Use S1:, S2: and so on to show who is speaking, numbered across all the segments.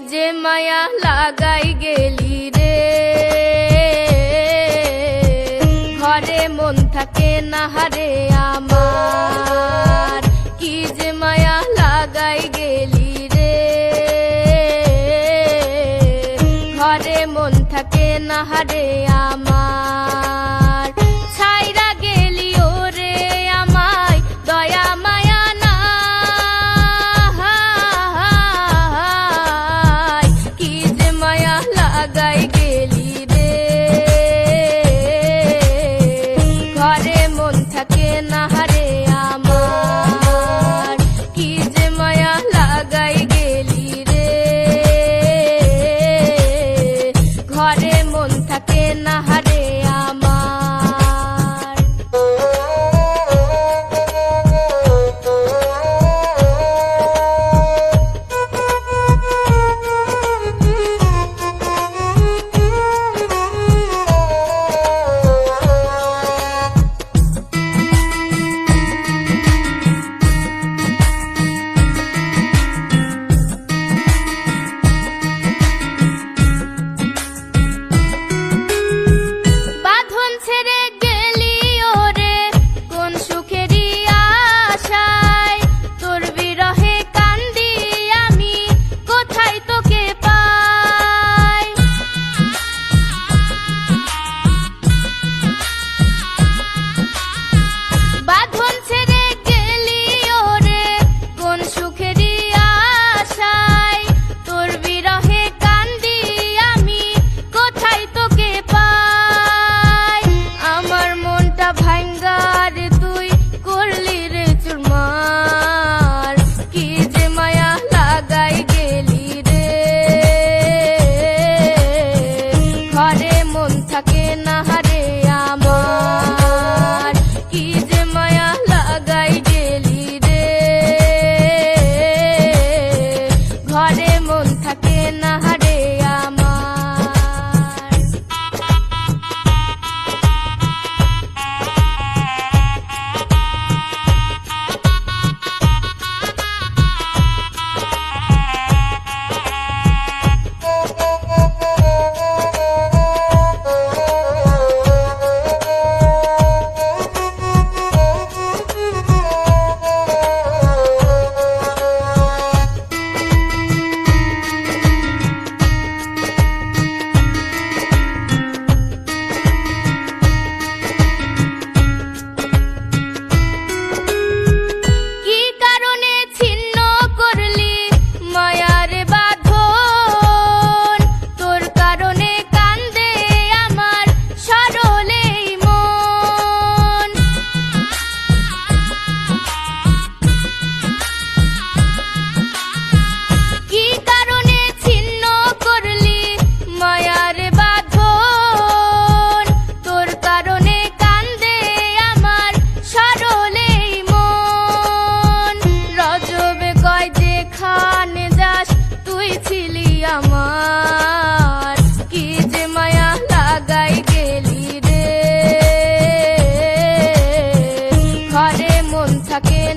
S1: যে মায়া লাগাই গেলি রে। ঘরে মন থাকে না হারে আমার। কি যে মায়া লাগাই গেলি রে। ঘরে মন থাকে না হারে আমার। I can't. লাগে না হারে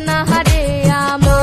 S1: না হারে আমার